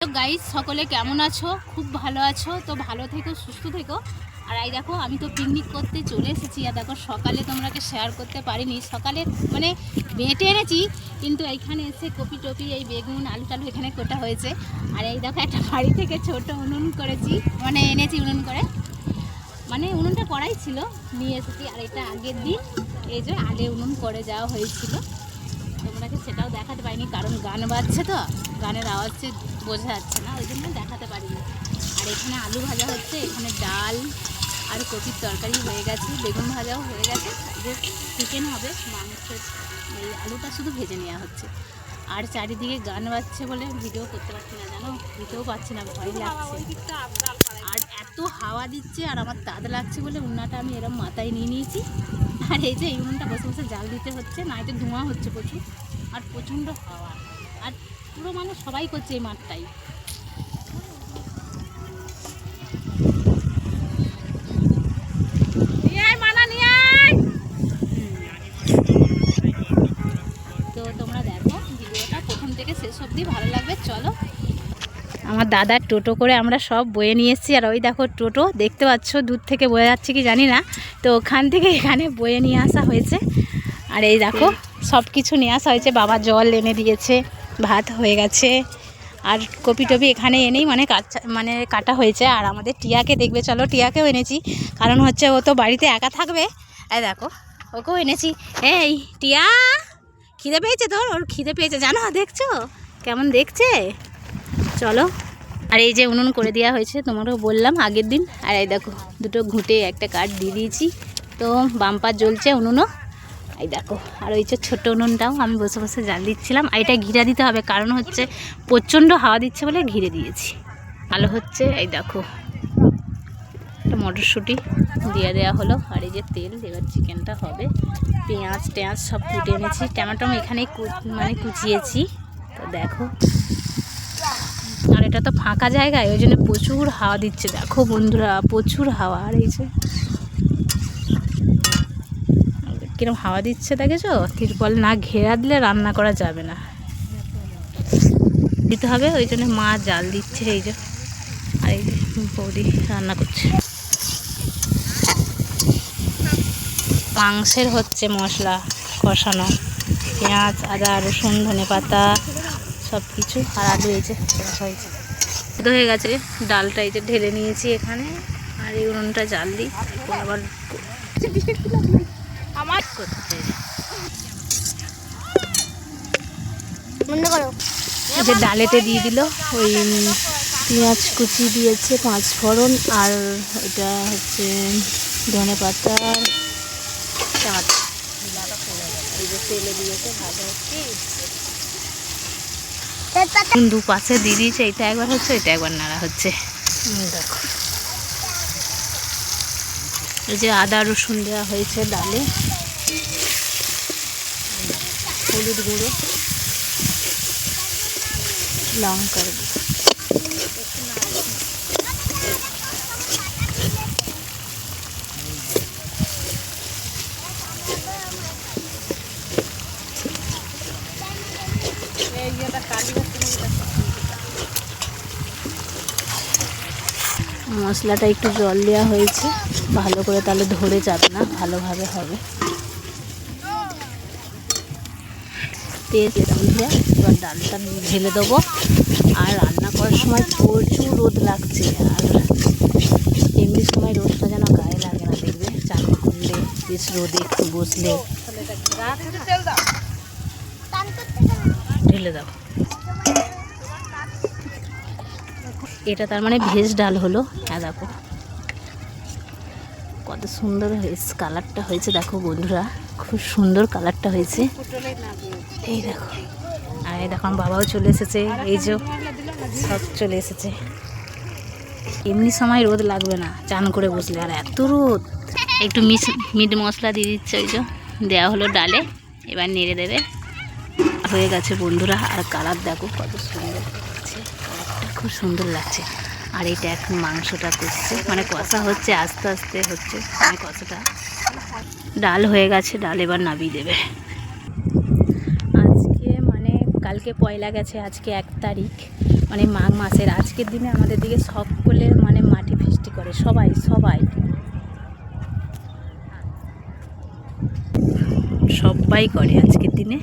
Guys সকলে কেমন আছো? খুব ভালো আছো, তো ভালো থেকো, সুস্থ থেকো। আর এই দেখো, আমি তো পিকনিক করতে চলে এসেছি, আর দেখো, সকালে তোমরাকে শেয়ার করতে পারিনি। সকালে মানে বেটে এনেছি, কিন্তু এইখানে এসে কপি টপি এই বেগুন আলু টালু এখানে কোটা হয়েছে। আর এই দেখো, একটা বাড়ি থেকে ছোট উনুন করেছি মানে এনেছি উনুন করে। মানে উনুনটা করাই ছিল, নিয়ে এসেছি। আর এটা আগের দিন, এই যে আগে উনুন করে যাওয়া হয়েছিল। তোমরাকে সেটাও দেখাতে পারিনি, কারণ গান বাজছে তো, গানের আওয়াজে বোঝা যাচ্ছে না, ওই জন্য দেখাতে পারিনি। আর এখানে আলু ভাজা হচ্ছে, এখানে ডাল আর কপির তরকারি হয়ে গেছে, বেগুন ভাজাও হয়ে গেছে, যে চিকেন হবে, মাংসের এই আলুটা শুধু ভেজে নেওয়া হচ্ছে। আর চারিদিকে গান বাজছে বলে ভিডিও করতে পারছি না, জানো? দিতেও পাচ্ছি না, ভয় লাগছে। আর এত হাওয়া দিচ্ছে আর আমার তাদ লাগছে বলে উন্নাটা আমি এরম মাথায় নিয়ে নিয়েছি। আর এই যে এই বসে বসে জাল দিতে হচ্ছে, না এটা ধোঁয়া হচ্ছে প্রচুর। আর প্রচণ্ড হাওয়া। আর পুরো মানে সবাই করছে এই মাঠটাই। ভিডিওটা প্রথম থেকে শেষ অবধি ভালো লাগবে, চলো। আমার দাদার টোটো করে আমরা সব বয়ে নিয়ে এসেছি, আর ওই দেখো টোটো, দেখতে পাচ্ছ দূর থেকে বয়ে যাচ্ছে কি জানি না। তো ওখান থেকে এখানে বয়ে নিয়ে আসা হয়েছে, আর এই দেখো সব কিছু নিয়ে আসা হয়েছে, বাবা জল এনে দিয়েছে, ভাত হয়ে গেছে, আর কপি টপি এখানে এনেই মানে কাটা মানে কাটা হয়েছে, আর আমাদের টিয়াকে দেখবে, চলো টিয়াকেও এনেছি, কারণ হচ্ছে ও তো বাড়িতে একা থাকবে, এই দেখো, ওকেও এনেছি, এই টিয়া! খিদে পেয়েছে তোর? ওর খিদে পেয়েছে। জানো, দেখছ? কেমন দেখছে? চলো। আর এই যে উনুন করে দেওয়া হয়েছে, তোমারও বললাম আগের দিন। আর এই দেখো, দুটো ঘুঁটে, একটা কাঠ দিয়ে দিয়েছি। তো বাম্পার জ্বলছে উনুনও। এই দেখো, আর ওই যে ছোটো উনুনটাও আমি বসে বসে জাল দিচ্ছিলাম। আর এটা ঘিরে দিতে হবে, কারণ হচ্ছে প্রচণ্ড হাওয়া দিচ্ছে বলে ঘিরে দিয়েছি। আলো হচ্ছে, এই দেখো। একটা মটরশুঁটি দিয়ে দেওয়া হলো। আর এই যে তেল, এবার চিকেনটা হবে। পেঁয়াজ টেঁয়াজ সব কুটে এনেছি। টমেটো এখানেই মানে কুচিয়েছি। তো দেখো। আর এটা তো ফাঁকা জায়গায়, ওই জন্য প্রচুর হাওয়া দিচ্ছে। দেখো বন্ধুরা, প্রচুর হাওয়া। আর এই যে কিরম হাওয়া দিচ্ছে দেখেছ? তিরপল না, ঘেরা দিলে রান্না করা যাবে না। দিতে হবে, ওই জন্য মা জাল দিচ্ছে, এই যে। আর এই যে বৌদি রান্না করছে। মাংসের হচ্ছে মশলা কষানো। পেঁয়াজ আদা রসুন ধনে পাতা সব কিছু আর আলু এই যে হয়েছে। হয়ে গেছে। ডালটা এই যে ঢেলে নিয়েছি এখানে। আর এই উনুনটা জাল দিই। আবার আমার করতে যে ডালেতে দিয়ে দিল। ওই পেঁয়াজ কুচি দিয়েছে পাঁচ ফোড়ন। আর এটা হচ্ছে ধনে পাতা তেজপাতা দু পাশে দিয়ে দিয়েছে, এটা একবার হচ্ছে, এটা একবার নাড়া হচ্ছে। দেখো এই যে আদা, রসুন দেওয়া হয়েছে ডালে। হলুদ গুঁড়ো। লঙ্কার গুঁড়ো। মশলাটা একটু জল দেওয়া হয়েছে। ভালো করে তাহলে ধরে যাবে না ভালোভাবে হবে। তেল দিয়ে এবার ডালটা ঢেলে দেবো। আর রান্না করার সময় প্রচুর রোদ লাগছে। আর এমনি সময় রোদটা যেন গায়ে লাগে না দেখবে? চান করলে বেশ রোদে একটু বসলে। ঢেলে দাও। এটা তার মানে ভেজ ডাল হলো। হ্যাঁ দেখো। কত সুন্দর হয়েছে, কালারটা হয়েছে, দেখো বন্ধুরা। খুব সুন্দর কালারটা হয়েছে। এই দেখো। আর এই দেখো বাবাও চলে এসেছে। এই যে সব চলে এসেছে। এমনি সময় রোদ লাগবে না, চান করে বসলে। আর এত রোদ। একটু মিস মিট মশলা দিয়ে দিচ্ছে ওই যে দেওয়া হলো ডালে। এবার নেড়ে দেবে। হয়ে গেছে বন্ধুরা, আর কালার দেখো কত সুন্দর। খুব সুন্দর লাগছে। আর এটা এখন মাংসটা করছে। মানে কষা হচ্ছে, আস্তে আস্তে হচ্ছে। মানে কষাটা ডাল হয়ে গেছে, ডাল এবার নাবিয়ে দেবে। আজকে মানে কালকে পয়লা গেছে, আজকে এক তারিখ। মানে মাঘ মাসের আজকের দিনে আমাদের দিকে সকলে মানে মাটি ফিষ্টি করে, সবাই সবাই। সবাই করে আজকের দিনে।